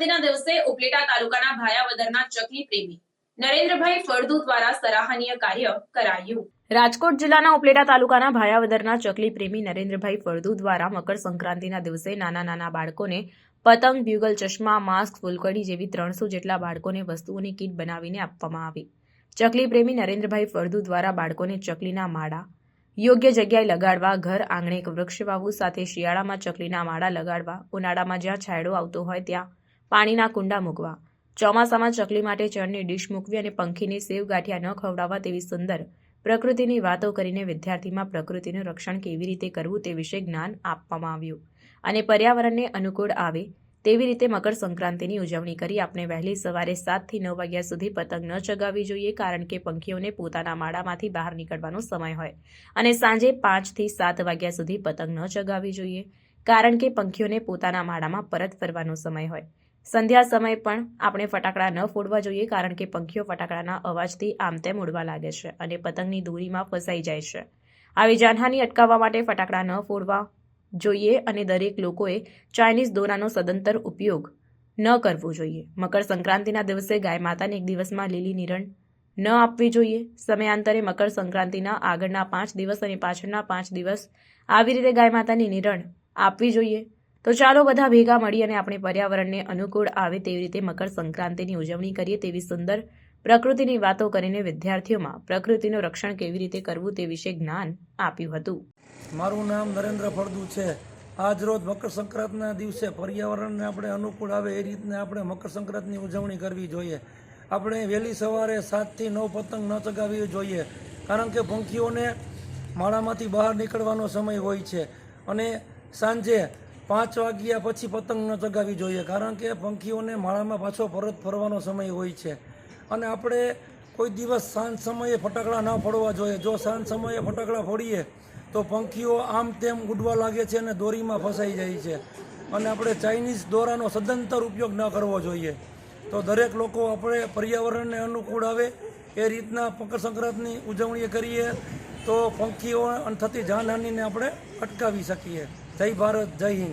સંક્રાંતિના દિવસે ઉપલેટા તાલુકાના ભાયાવદરના ચકલી પ્રેમી નરેન્દ્રભાઈ ફળદુ દ્વારા સરાહનીય કાર્ય કરાયું. રાજકોટ જિલ્લાના ઉપલેટા તાલુકાના ભાયાવદરના ચકલી પ્રેમી નરેન્દ્રભાઈ ફળદુ દ્વારા મકર સંક્રાંતિના દિવસે નાના નાના બાળકોને પતંગ, બ્યુગલ ચશ્મા, માસ્ક, ફૂલકડી જેવી ત્રણસો જેટલા બાળકોને વસ્તુઓની કીટ બનાવીને આપવામાં આવી. ચકલી પ્રેમી નરેન્દ્રભાઈ ફળદુ દ્વારા બાળકોને ચકલીના માળા, યોગ્ય જગ્યાએ લગાડવા, ઘર આંગણે વૃક્ષ વાવવું સાથે શિયાળામાં ચકલીના માળા લગાડવા, ઉનાળામાં જ્યાં છાંયડો આવતો હોય ત્યાં પાણીના કુંડા મૂકવા. ચોમાસામાં ચકલી માટે ચણની ડીશ મૂકવી અને પંખીને સેવ ગાંઠિયા ન ખવડાવવા તેવી સુંદર પ્રકૃતિની વાતો કરીને વિદ્યાર્થીમાં પ્રકૃતિનું રક્ષણ કેવી રીતે કરવું તે વિશે જ્ઞાન આપવામાં આવ્યું. અને પર્યાવરણને અનુકૂળ આવે તેવી રીતે મકર સંક્રાંતિની ઉજવણી કરી આપણે વહેલી સવારે સાતથી નવ વાગ્યા સુધી પતંગ ન ચગાવવી જોઈએ કારણ કે પંખીઓને પોતાના માળામાંથી બહાર નીકળવાનો સમય હોય. અને સાંજે પાંચથી સાત વાગ્યા સુધી પતંગ ન ચગાવવી જોઈએ કારણ કે પંખીઓને પોતાના માળામાં પરત ફરવાનો સમય હોય. સંધ્યા સમયે પણ આપણે ફટાકડા ન ફોડવા જોઈએ કારણ કે પંખીઓ ફટાકડાના અવાજથી આમ તેમ ઉડવા લાગે છે અને પતંગની દોરીમાં ફસાઈ જાય છે. આવી જાનહાની અટકાવવા માટે ફટાકડા ન ફોડવા જોઈએ અને દરેક લોકોએ ચાઇનીઝ દોરાનો સદંતર ઉપયોગ ન કરવો જોઈએ. મકર સંક્રાંતિના દિવસે ગાય માતાને એક દિવસમાં લીલી નિરણ ન આપવી જોઈએ. સમયાંતરે મકર સંક્રાંતિના આગળના પાંચ દિવસ અને પાછળના પાંચ દિવસ આવી રીતે ગાય માતાની નિરણ આપવી જોઈએ. તો ચાલો બધા ભેગા મળી અને આપણે પર્યાવરણને અનુકૂળ આવે તેવી રીતે મકર સંક્રાંતિની ઉજવણી કરીએ તેવી સુંદર પ્રકૃતિની વાતો કરીને વિદ્યાર્થીઓમાં પ્રકૃતિનું રક્ષણ કેવી રીતે કરવું તે વિશે જ્ઞાન આપ્યું હતું. મારું નામ નરેન્દ્ર ફળદુ છે. આજ રોજ મકર સંક્રાંતિના દિવસે પર્યાવરણને આપણે અનુકૂળ આવે એ રીતને આપણે મકર સંક્રાંતિની ઉજવણી કરવી જોઈએ. આપણે વહેલી સવારે સાતથી નવ પતંગ ન ચગાવવી જોઈએ, કારણ કે પંખીઓને માળામાંથી બહાર નીકળવાનો સમય હોય છે. અને સાંજે પાંચ વાગ્યા પછી પતંગ ન ચગાવવી જોઈએ, કારણ કે પંખીઓને માળામાં પાછો પરત ફરવાનો સમય હોય છે. અને આપણે કોઈ દિવસ સાંજ સમયે ફટાકડા ન ફોડવા જોઈએ. જો સાંજ સમયે ફટાકડા ફોડીએ, તો પંખીઓ આમ તેમ ઉડવા લાગે છે અને દોરીમાં ફસાઈ જાય છે. અને આપણે ચાઇનીઝ દોરાનો સદંતર ઉપયોગ ન કરવો જોઈએ. તો દરેક લોકો આપણે પર્યાવરણને અનુકૂળ આવે, એ રીતના મકર સંક્રાંતની ઉજવણી કરીએ, તો પંખીઓ થતી જાનહાનિને આપણે અટકાવી શકીએ. જય ભારત, જય હિન્દ.